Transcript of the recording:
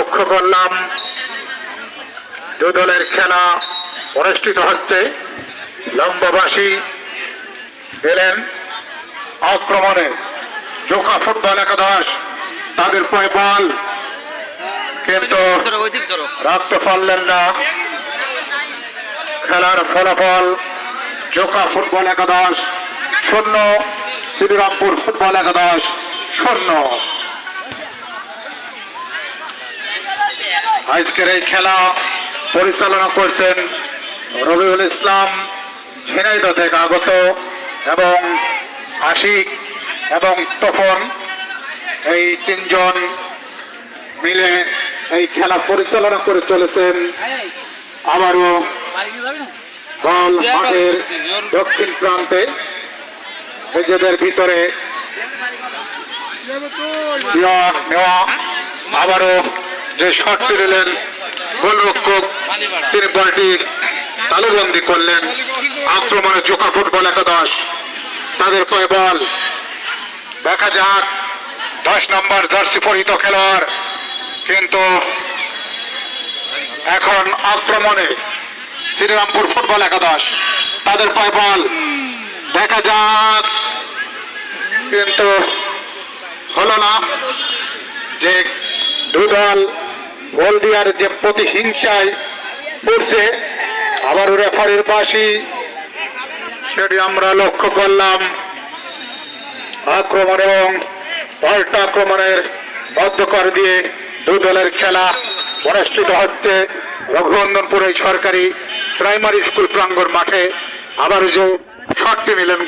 লক্ষ্য করলাম দু দলের খেলা অনুষ্ঠিত হচ্ছে। লম্ববাসী এলেন আক্রমণে। জোকা ফুটবল একাদশ, তাদের পায়ে বল। কিন্তু রাখতে পারলেন না। খেলার ফলাফল জোকা ফুটবল একাদশ, শূন্য। শ্রীরামপুর ফুটবল একাদশ, শূন্য। আজকের এই খেলা পরিচালনা করছেন রবিউল ইসলাম, ঝিনাইদহ থেকে আগত এবং আশিক এবং তপন। এই তিনজন মিলে এই খেলা পরিচালনা করে চলেছেন। আবারও বল মাঠের দক্ষিণ প্রান্তে নিজেদের ভিতরে নেওয়া, আবারও যে শটটি নিলেন গোলরক্ষক, তিনি বলটি তালুবন্দি করলেন। আক্রমণে জোকা ফুটবল একাদশ। তাদের পায়ে বল? দেখা যাক। দশ নম্বর জার্সি পরিহিত খেলোয়াড়। কিন্তু এখন আক্রমণে শ্রীরামপুর ফুটবল একাদশ। তাদের পায়ে বল? দেখা যাক। কিন্তু হলো না যে দুদল গোল দেওয়ার যে প্রতিহিংসায় পড়ছে, আবার রেফারির পাশি সেটি আমরা লক্ষ্য করলাম। আক্রমণ এবং পাল্টা আক্রমণের বদ্ধকর দিয়ে দু দলের খেলা অনুষ্ঠিত হচ্ছে। রঘুনন্দনপুর সরকারি প্রাইমারি স্কুল প্রাঙ্গণ মাঠে আবার যে শটটি নিলেন